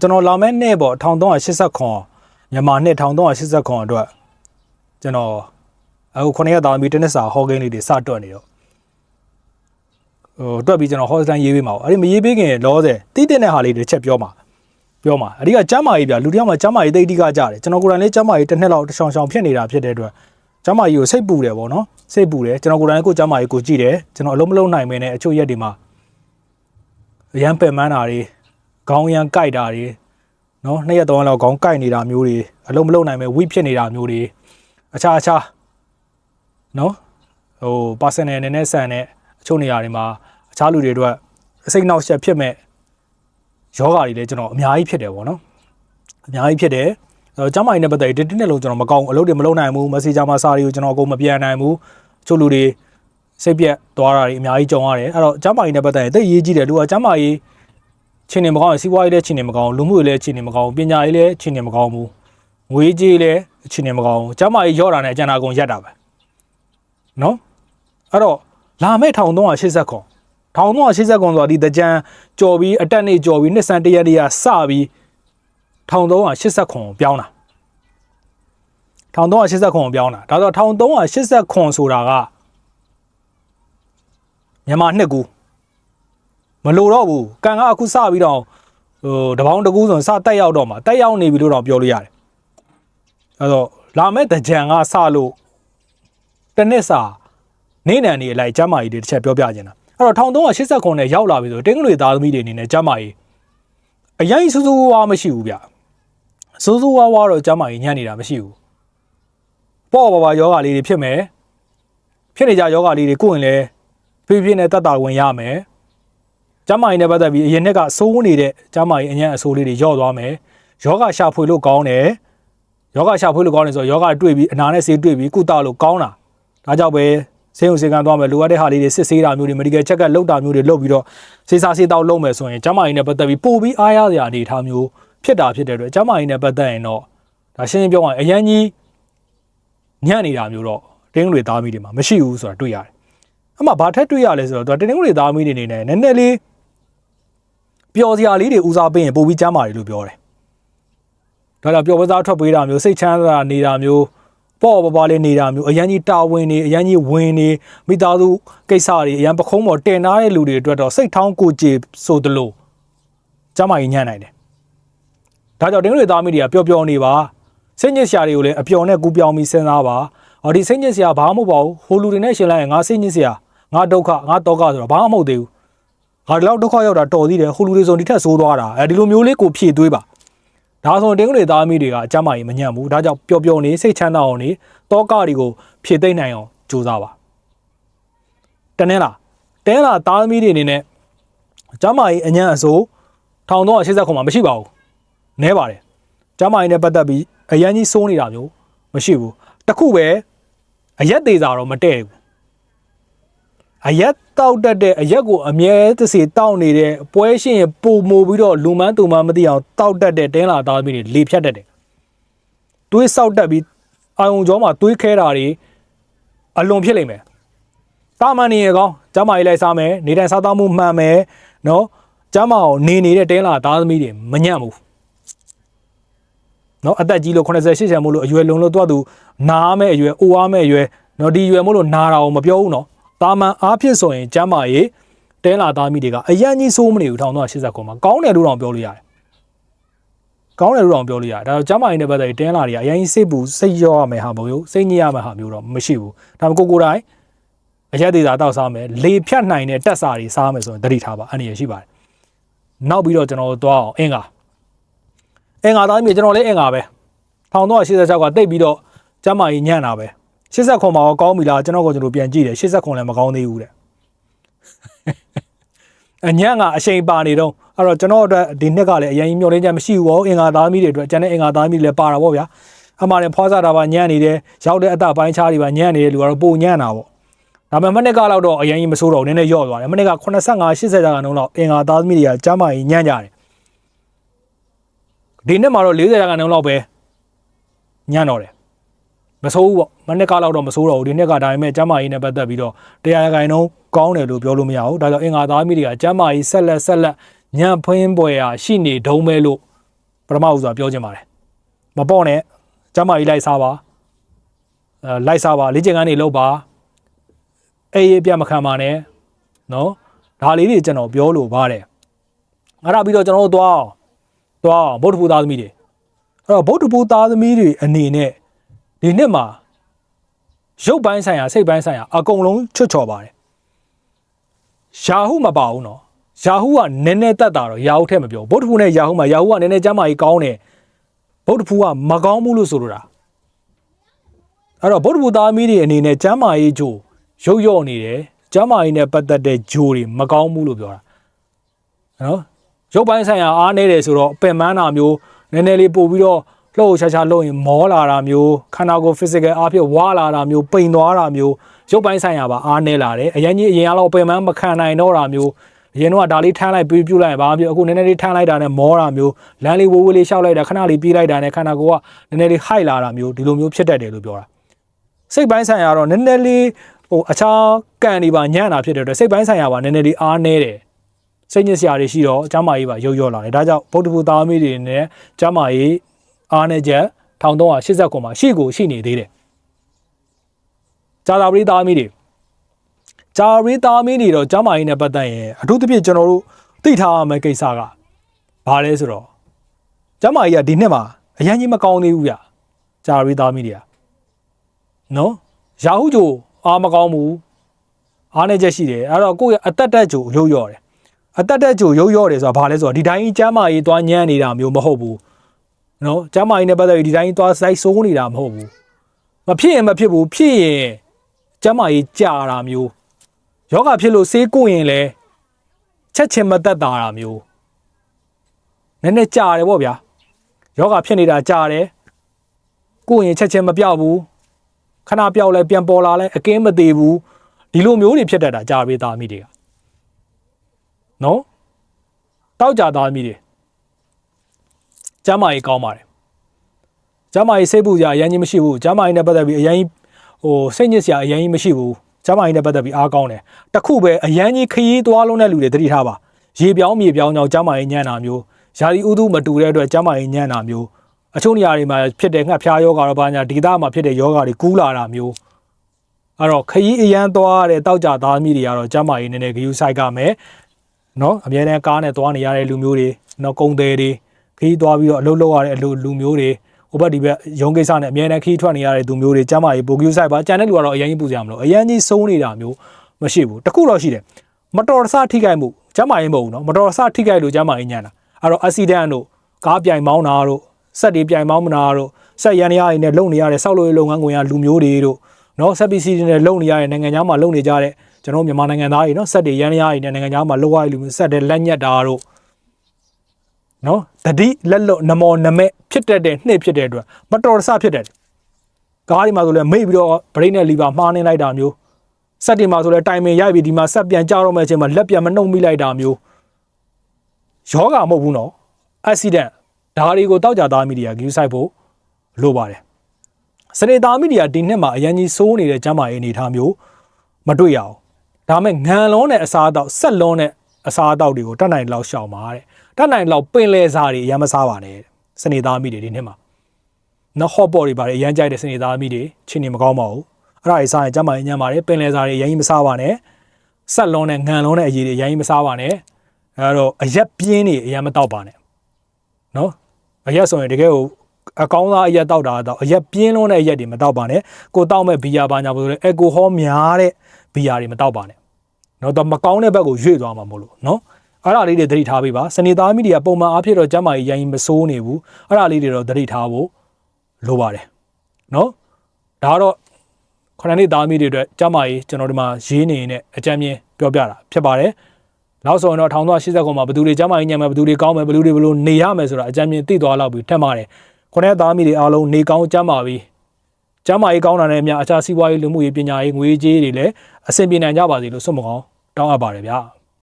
ကျွန်တော်လာမဲ့နှစ်ပေါ့1389မြန်မာနှစ်1389အတွက်ကျွန်တော်အခု9ရက်တောင်ပြီးတနစ်စာဟောကိန်းလေးတွေစတွက်နေတော့ဟိုတွက်ပြီးကျွန်တော်ဟောစတန်ရေးပေးမှာပေါ့အဲ့ဒီမရေးပေးခင်လောဆယ်တိတိတဲ့ဟာလေးတွေတစ်ချက်ပြောမှာပြောမှာအဓိကကျမ်းမာရေးပြလူတစ်ယောက်မှာကျမ်းမာရေးတိတ်တိကကြတယ်ကျွန်တော်ကိုယ်တိုင်လေးကျမ်းမာရေးတစ်နှစ်လောက်တစ်ချောင်ချောင်ဖြစ်နေတာဖြစ်တဲ့အတွက်ကျမ်းမာရေးကိုစိတ်ပူတယ်ပေါ့နော်စိတ်ပူတယ်ကျွန်တော်ကိုယ်တိုင်ကိုကျမ်းမာရေးကိုကြည့်တယ်ကျွန်တော်အလုံးမလုံးနိုင်မင်းနဲ့အချို့ရက်တွေမှာရမ်းပယ်မန်းတာတွေ ခေါင်းရမ်းကြိုက်တာတွေနော်နှစ်ရက်သုံးရက်လောက်ခေါင်းကြိုက်နေတာမျိုးတွေအလုံးမလုံးနိုင်မဲ့ဝိဖြစ်နေတာမျိုးတွေအခြားအခြားနော်ဟို personal အနေနဲ့ဆန်တဲ့အချို့နေရာတွေမှာအခြားလူတွေအတွက်အစိတ်နောက်ဆက်ဖြစ်မဲ့ယောဂါတွေလည်းကျွန်တော်အများကြီးဖြစ်တယ်ပေါ့နော်အများကြီးဖြစ်တယ်အဲကျမ်းမာရေးနဲ့ပတ်သက်ပြီးတင်းတင်းနဲ့လုံးကျွန်တော်မကောင်းအလုပ်တွေမလုပ်နိုင်ဘူး messenger မှာစာတွေကိုကျွန်တော်အကုန်မပြန်နိုင်ဘူးအချို့လူတွေစိတ်ပြက်သွားတာတွေအများကြီးကြုံရတယ်အဲ့တော့ကျမ်းမာရေးနဲ့ပတ်သက်ရင်တိတ်ရေးကြည့်တယ်လူကကျမ်းမာရေး ချင်းနေမကောင်းစီးပွားရေးလည်းချင်းနေမကောင်းလူမှုရေးလည်းချင်းနေမကောင်းပညာရေးလည်းချင်းနေမကောင်းဘူးငွေကြေးလည်းချင်းနေမကောင်းကျမ်းမာရေးရော့တာနဲ့အကျဉ်းအကုန်ရက်တာပဲနော်အဲ့တော့လာမဲ့1380ခွန်1380ခွန်ဆိုတာဒီတကြံကြော်ပြီးအတက်နေကြော်ပြီးနှစ်ဆန်တရက်တရက်စပြီး1380ခွန်ကိုပြောင်းတာ1380ခွန်ကိုပြောင်းတာဒါဆို1380ခွန်ဆိုတာကမြန်မာနှစ်ကူ မလိုတော့ဘူးကန်ကအခုစပြီးတော့ဟိုတပေါင်းတကူဆိုရင်စတက်ရောက်တော့မှာတက်ရောက်နေပြီလို့တော့ပြောလို့ရတယ်အဲတော့လာမဲ့တကြံကစလို့တစ်နှစ်စာနေနံနေအလိုက်ကျမ်းမာရေးတွေတစ်ချက်ပြောပြခြင်းတာအဲ့တော့1380ခွန်နဲ့ရောက်လာပြီဆိုတင်းကလေးသားသမီးတွေအနေနဲ့ကျမ်းမာရေးအရင်စူးစူးဝါးမရှိဘူးဗျစူးစူးဝါးဝါးတော့ကျမ်းမာရေးညံ့နေတာမရှိဘူးပေါ့ပါပါယောဂလေးတွေဖြစ်မယ်ဖြစ်နေကြယောဂလေးတွေကိုယ်ရင်လဲဖြည်းဖြည်းနဲ့တက်တာဝင်ရမယ် ကျမ်းမာရေးနဲ့ပတ်သက်ပြီးအရင်နှစ်ကစိုးနေတဲ့ကျမ်းမာရေးအញ្ញံအဆိုးလေးတွေယော့သွားမယ်ယောဂရှာဖွေလို့ကောင်းတယ်ယောဂရှာဖွေလို့ကောင်းတယ်ဆိုတော့ယောဂတွေ့ပြီးအနာနဲ့ဆေးတွေ့ပြီးကုသလို့ကောင်းတာဒါကြောင့်ပဲဆေးရုံဆေးကန်းသွားမယ်လိုအပ်တဲ့ဟာလေးတွေစစ်ဆေးတာမျိုးတွေ medical check up လုပ်တာမျိုးတွေလုပ်ပြီးတော့ဆေးစားဆေးတောက်လုပ်မယ်ဆိုရင်ကျန်းမာရေးနဲ့ပတ်သက်ပြီးပို့ပြီးအားရစရာအနေအထားမျိုးဖြစ်တာဖြစ်တဲ့အတွက်ကျန်းမာရေးနဲ့ပတ်သက်ရင်တော့ဒါရှင်းရှင်းပြောရရင်အရန်ကြီးညံ့နေတာမျိုးတော့တင်းတွေသားမီးတွေမှာမရှိဘူးဆိုတာတွေ့ရတယ်။အမှဘာထက်တွေ့ရလဲဆိုတော့တင်းတွေသားမီးတွေနေနဲ့နည်းနည်းလေး ပျော်စရာလေးတွေဦးစားပေးရင်ပို့ပြီးကျန်းမာတယ်လို့ပြောတယ်။ဒါကြောင့်ပျော်ပစားထွက်ပေးတာမျိုးစိတ်ချမ်းသာနေတာမျိုးပေါ့ပပလေးနေတာမျိုးအရန်ကြီးတာဝန်နေအရန်ကြီးဝင်နေမိသားစုကိစ္စတွေအရန်ပခုံးပေါ်တင်ထားတဲ့လူတွေအတွက်တော့စိတ်ထောင်းကိုကြေဆိုသလိုကျမကြီးညံ့နိုင်တယ်ဒါကြောင့်တင်းတွေသားမိတွေကပျော်ပျော်နေပါစိတ်ညစ်စရာတွေကိုလည်းအပျော်နဲ့ကူပြောင်းပြီးစဉ်းစားပါဟောဒီစိတ်ညစ်စရာဘာမှမဟုတ်ပါဘူးဟိုလူတွေနဲ့ရှင်လိုက်ရင်ငါစိတ်ညစ်စရာငါဒုက္ခငါတောကဆိုတော့ဘာမှမဟုတ်သေးဘူး ငါဒီလောက်ဒုက္ခရောက်တာတော်သေးတယ်ဟိုလူတွေဆိုဒီထက်ဆိုးသွားတာအဲဒီလိုမျိုးလေးကိုဖြည့်သွေးပါဒါဆိုတင်းကလေးသားမိတွေကအကြမ်းမာကြီးမညံ့ဘူးဒါကြောင့်ပျော်ပျော်နေစိတ်ချမ်းသာအောင်နေတောကတွေကိုဖြည့်သိမ့်နိုင်အောင်ကြိုးစားပါတနင်္လာတင်းလာသားသမီးတွေအနေနဲ့ကျမ်းမာရေးအညံ့အစိုး1380ခုမှမရှိပါဘူးနဲပါတယ်ကျမ်းမာရေးနဲ့ပတ်သက်ပြီးအရန်ကြီးစိုးနေတာမျိုးမရှိဘူးတခုပဲအရက်သေးစာတော့မတည့်ဘူး အရက်တောက်တတ်တဲ့အရက်ကိုအမြဲတစေတောက်နေတဲ့ပွဲရှင်ရပုံမိုပြီးတော့လူမန်းသူမန်းမသိအောင်တောက်တတ်တဲ့တင်းလာသားသမီးတွေလေဖြတ်တတ်တယ်တွေးဆောက်တက်ပြီးအာယုံကျော်မှာတွေးခဲတာတွေအလွန်ဖြစ်လိမ့်မယ်တာမန်နေရကောင်းကျမ်းမာရေးလိုက်စားမယ်နေတိုင်းစားသောက်မှုမှန်မယ်နော်ကျမ်းမာအောင်နေနေတဲ့တင်းလာသားသမီးတွေမညံ့ဘူးနော်အသက်ကြီးလို့80 80မို့လို့အရွယ်လုံလို့တော့သူနားမဲ့အရွယ်အိုအားမဲ့အရွယ်နော်ဒီအရွယ်မို့လို့နာတာကိုမပြောဘူးနော် တာမန်အားဖြင့်ဆိုရင်ကျမ်းမာရေးတဲလာသားမိတွေကအရန်ကြီးစိုးမနေဘူး1380ခုမှာကောင်းတယ်လို့တော့ပြောလို့ရတယ်ကောင်းတယ်လို့တော့ပြောလို့ရတယ်ဒါတော့ကျမ်းမာရေးနဲ့ပတ်သက်ပြီးတင်းလာတွေကအရင်စိတ်ပူစိတ်ရောရမယ်ဟာမဟုတ်စိတ်ညစ်ရမယ်ဟာမျိုးတော့မရှိဘူးဒါပေမဲ့ကိုကိုတိုင်းအရက်သေးတာတောက်စားမယ်လေဖြတ်နိုင်တဲ့တက်စာတွေစားမယ်ဆိုရင်တတိထားပါအနေရရှိပါတယ်နောက်ပြီးတော့ကျွန်တော်တို့သွားအောင်အင်္ဂါအင်္ဂါသားမြေကျွန်တော်လည်းအင်္ဂါပဲ1386ကတိတ်ပြီးတော့ကျမ်းမာရေးညံ့တာပဲ 80ခွန်မှာကောင်းပြီလားကျွန်တော်ကကျွန်တော်ပြန်ကြည့်တယ်80ခွန်လည်းမကောင်းသေးဘူးတဲ့အညံ့ကအချိန်ပါနေတော့အဲ့တော့ကျွန်တော်အတွက်ဒီနှစ်ကလည်းအရင်မျောလင်းချက်မရှိဘူးဘောအင်္ဂါသားမီးတွေအတွက်ကျန်တဲ့အင်္ဂါသားမီးလည်းပါတာပေါ့ဗျာအမှန်နဲ့ဖွားစားတာပါညံ့နေတယ်ရောက်တဲ့အတပိုင်းခြားတွေပါညံ့နေတယ်လူကတော့ပုံညံ့တာပေါ့ဒါပေမဲ့မနစ်ကလောက်တော့အရင်မဆိုးတော့နည်းနည်းယော့သွားတယ်မနစ်က85 80ရာခိုင်နှုန်းလောက်အင်္ဂါသားမီးတွေကကျမ်းမာရေးညံ့ကြတယ်ဒီနှစ်မှာတော့40ရာခိုင်နှုန်းလောက်ပဲညံ့တော့တယ် မဆိုးဘူးပေါ့မနှစ်ကလောက်တော့မဆိုးတော့ဘူးဒီနှစ်ကဒါပေမဲ့ကျမ်းမာရေးနဲ့ပတ်သက်ပြီးတော့တရားခိုင်နှုန်းကောင်းတယ်လို့ပြောလို့မရဘူးဒါကြောင့်အင်္ဂါသားမိတွေကကျမ်းမာရေးဆက်လက်ဆက်လက်ညံ့ဖွင်းပွဲရာရှိနေတုံးပဲလို့ပထမဦးစွာပြောချင်ပါတယ်မပေါ့နဲ့ကျမကြီးလိုက်စားပါအဲလိုက်စားပါလေ့ကျင့်ခန်းတွေလုပ်ပါအေးအေးပြတ်မခံပါနဲ့နော်ဒါလေးတွေကျွန်တော်ပြောလို့ပါတယ်အဲ့ဒါပြီးတော့ကျွန်တော်တို့သွားအောင်သွားအောင်ဗုဒ္ဓဘုသားသမီးတွေအဲ့တော့ဗုဒ္ဓဘုသားသမီးတွေအနေနဲ့ ဒီနှစ်မှာရုပ်ပိုင်းဆိုင်ရာစိတ်ပိုင်းဆိုင်ရာအကုန်လုံးချွတ်ချော်ပါတယ်ယာဟုမပါဘူးနော်ယာဟုကနည်းနည်းတက်တာတော့ယာဟုထက်မပြောဗုဒ္ဓဘုနဲ့ယာဟုမှာယာဟုကနည်းနည်းကျမ်းမာကြီးကောင်းတယ်ဗုဒ္ဓဘုကမကောင်းဘူးလို့ဆိုလိုတာအဲ့တော့ဗုဒ္ဓဘုသားသမီးတွေအနေနဲ့ကျမ်းမာရေးဂျိုရုပ်ရော့နေတယ်ကျမ်းမာရေးနဲ့ပတ်သက်တဲ့ဂျိုတွေမကောင်းဘူးလို့ပြောတာနော်ရုပ်ပိုင်းဆိုင်ရာအားနေတယ်ဆိုတော့ပင်ပန်းတာမျိုးနည်းနည်းလေးပို့ပြီးတော့ လှုပ်ရှားရှားလှုပ်ရင်မောလာတာမျိုးခန္ဓာကိုယ် physical အားဖြင့်ဝါလာတာမျိုးပိန်သွားတာမျိုးရုပ်ပိုင်းဆိုင်ရာပါအားနေလာတယ်အရင်ကြီးအရင်ကတော့ပင်ပန်းမခံနိုင်တော့တာမျိုးအရင်တော့ဒါလေးထမ်းလိုက်ပြီးပြုတ်လိုက်ဘာမျိုးအခုနည်းနည်းလေးထမ်းလိုက်တာနဲ့မောတာမျိုးလမ်းလေးဝိုးဝိုးလေးရှောက်လိုက်တာခဏလေးပြေးလိုက်တာနဲ့ခန္ဓာကိုယ်ကနည်းနည်းလေးဟိုက်လာတာမျိုးဒီလိုမျိုးဖြစ်တတ်တယ်လို့ပြောတာစိတ်ပိုင်းဆိုင်ရာတော့နည်းနည်းလေးဟိုအခြားကန်တွေပါညံ့တာဖြစ်တဲ့အတွက်စိတ်ပိုင်းဆိုင်ရာပါနည်းနည်းလေးအားနေတယ်စိတ်ညစ်စရာတွေရှိတော့ကျမ်းမာရေးပါရုပ်ရော့လာတယ်ဒါကြောင့်ဗုဒ္ဓဘုသားမိတွေနဲ့ကျမ်းမာရေး အားနေချက်1389မှာရှိကိုရှိနေသေးတယ်ဇာတာပရိသားမိတွေဂျာရီသားမင်းတွေတော့ကျမ်းမာရေးနဲ့ပတ်သက်ရင်အထူးသဖြင့်ကျွန်တော်တို့သိထားရမယ့်ကိစ္စကဘာလဲဆိုတော့ကျမ်းမာရေးကဒီနှစ်မှာအရင်ကြီးမကောင်းသေးဘူးဗျဂျာရီသားမင်းတွေကနော်ရာဟုဂျိုအားမကောင်းဘူးအားနေချက်ရှိတယ်အဲ့တော့ကိုယ့်ရဲ့အသက်တက်ဂျိုရုပ်ရော့တယ်အသက်တက်ဂျိုရုပ်ရော့တယ်ဆိုတာဘာလဲဆိုတော့ဒီတိုင်းကျမ်းမာရေးသွားညံ့နေတာမျိုးမဟုတ်ဘူး နော်ကျမ်းမာရေးနဲ့ပတ်သက်ပြီးဒီတိုင်းသွားစိုက်ဆိုးနေတာမဟုတ်ဘူးမဖြစ်ရင်မဖြစ်ဘူးဖြစ်ရင်ကျမ်းမာရေးကြာတာမျိုးယောဂဖြစ်လို့ဆေးကုရင်လည်းချက်ချင်းမသက်တာတာမျိုးနည်းနည်းကြာတယ်ပေါ့ဗျာယောဂဖြစ်နေတာကြာတယ်ကုရင်ချက်ချင်းမပြောက်ဘူးခဏပြောက်လဲပြန်ပေါ်လာလဲအကင်းမသေးဘူးဒီလိုမျိုးတွေဖြစ်တတ်တာကြာပေးသားမိတွေကနော်တောက်ကြသားမိတွေ ကျမ်းမာရေးကောင်းပါတယ်ကျမ်းမာရေးစိတ်ပူကြအရင်ကြီးမရှိဘူးကျမ်းမာရေးနဲ့ပတ်သက်ပြီးအရင်ဟိုစိတ်ညစ်စရာအရင်ကြီးမရှိဘူးကျမ်းမာရေးနဲ့ပတ်သက်ပြီးအားကောင်းတယ်တခုပဲအရန်ကြီးခရီးသွားလုံးတဲ့လူတွေသတိထားပါရေပြောင်းမြေပြောင်းကြောင့်ကျမ်းမာရေးညံ့တာမျိုးယာဒီဥဒုမတူတဲ့အတွက်ကျမ်းမာရေးညံ့တာမျိုးအချို့နေရာတွေမှာဖြစ်တဲ့ငှက်ဖျားယောဂါတော့ဘာညာဒေသမှာဖြစ်တဲ့ယောဂါတွေကူးလာတာမျိုးအဲ့တော့ခရီးအရန်သွားတဲ့တောက်ကြသားမိတွေကတော့ကျမ်းမာရေးနည်းနည်းဂယူဆိုင်ကမယ်နော်အများနဲ့ကားနဲ့သွားနေရတဲ့လူမျိုးတွေနော်ကုံသေးတွေ ခရီးသွားပြီးတော့အလုပ်လုပ်ရတဲ့အလုပ်လူမျိုးတွေဟိုဘက်ဒီဘက်ရုံးကိစ္စနဲ့အများနဲ့ခီးထွက်နေရတဲ့သူမျိုးတွေကျမ်းမာရေးပိုကယူဆိုင်ပါကြံတဲ့လူကတော့အရင်ကြီးပူစရာမလိုအရင်ကြီးစိုးနေတာမျိုးမရှိဘူးတခုတော့ရှိတယ်မတော်တဆထိခိုက်မှုကျမ်းမာရေးမဟုတ်ဘူးနော်မတော်တဆထိခိုက်လို့ကျမ်းမာရေးညံ့တာအဲ့တော့ accident တို့ကားပြိုင်မောင်းတာတို့စက်တွေပြိုင်မောင်းမနာတို့စက်ရန်ရည်နဲ့လုံနေရတဲ့စောက်လို့လုပ်ငန်းခွင်ကလူမျိုးတွေတို့နော်ဆက်ပစ္စည်းတွေနဲ့လုံနေရတဲ့နိုင်ငံသားမှာလုံနေကြတဲ့ကျွန်တော်မြန်မာနိုင်ငံသားတွေနော်စက်တွေရန်ရည်နဲ့နိုင်ငံသားမှာလုံရတဲ့လူမျိုးစက်တွေလက်ညက်တာတို့ နော်တတိလက်လွတ်နမောနမဲဖြစ်တတ်တဲ့နှစ်ဖြစ်တဲ့အတွက်မတော်တဆဖြစ်တတ်တယ်ကားဒီမှာဆိုလဲမိတ်ပြီးတော့ဗရိတ်နဲ့လီဗာမှားနေလိုက်တာမျိုးစက်တင်မှာဆိုလဲတိုင်ပင်ရိုက်ပြီးဒီမှာဆက်ပြန်ကြတော့မယ့်အချိန်မှာလက်ပြန်မနှုတ်မိလိုက်တာမျိုးယောဂမဟုတ်ဘူးနော်အက်ဆီဒန့်ဒါတွေကိုတောက်ကြသားမိဒီယာဂယူဆိုင်ဖို့လိုပါတယ်စနေသားမိဒီယာဒီနှစ်မှာအရင်ကြီးစိုးနေတဲ့ကျမ်းမာရေးအနေထားမျိုးမတွေ့ရအောင်ဒါမဲ့ငံလုံးနဲ့အစားအသောက်ဆက်လုံးနဲ့အစားအသောက်တွေကိုတတ်နိုင်လောက်ရှောင်ပါတဲ့ တတ်နိုင်လောက်ပင်လဲစားတွေအရင်မစားပါနဲ့စနေသားမိတွေဒီနှစ်မှာနော်ဟော့ပေါ်တွေပါတယ်အရင်ကြိုက်တဲ့စနေသားမိတွေချင်းနေမကောင်းပါဘူးအဲ့ဒါတွေစားရင်ကျမ်းမာရေးညံ့ပါတယ်ပင်လဲစားတွေအရင်မစားပါနဲ့ဆက်လုံးနဲ့ငံလုံးနဲ့အရည်တွေအရင်မစားပါနဲ့အဲ့တော့အရက်ပြင်းတွေအရင်မတောက်ပါနဲ့နော်အရက်ဆိုရင်တကယ်ကိုအကောင်းသားအရက်တောက်တာတော့အရက်ပြင်းလုံးတဲ့အရက်တွေမတောက်ပါနဲ့ကိုတောက်မဲ့ဘီယာပါညာလို့ဆိုရင်အယ်ကိုဟောများတဲ့ဘီယာတွေမတောက်ပါနဲ့နော်တော့မကောင်းတဲ့ဘက်ကိုရွေ့သွားမှာမို့လို့နော် အဲ့ဒါလေးတွေသတိထားပေးပါစနေသားမီဒီယာပုံမှန်အားဖြင့်တော့ကျမ်းမာရေးရိုင်းမစိုးနေဘူးအဲ့ဒါလေးတွေတော့သတိထားဖို့လိုပါတယ်နော်ဒါကတော့ခဏနေသားမီတွေအတွက်ကျမ်းမာရေးကျွန်တော်ဒီမှာရေးနေနေအကြမ်းမြင်ပြောပြတာဖြစ်ပါတယ်နောက်ဆိုရင်တော့1380ခုမှာဘယ်သူတွေကျမ်းမာရေးညံ့မယ်ဘယ်သူတွေကောင်းမယ်ဘယ်သူတွေဘယ်လိုနေရမယ်ဆိုတာအကြမ်းမြင်သိသွားလောက်ပြီးထက်ပါတယ်ခုနှစ်သားမီတွေအားလုံးနေကောင်းကျမ်းမာပြီးကျမ်းမာရေးကောင်းတာနဲ့အများအခြားစီးပွားရေးလူမှုရေးပညာရေးငွေကြေးတွေလည်းအဆင်ပြေနိုင်ကြပါစေလို့ဆုမကောင်းတောင်းအပ်ပါတယ်ဗျာ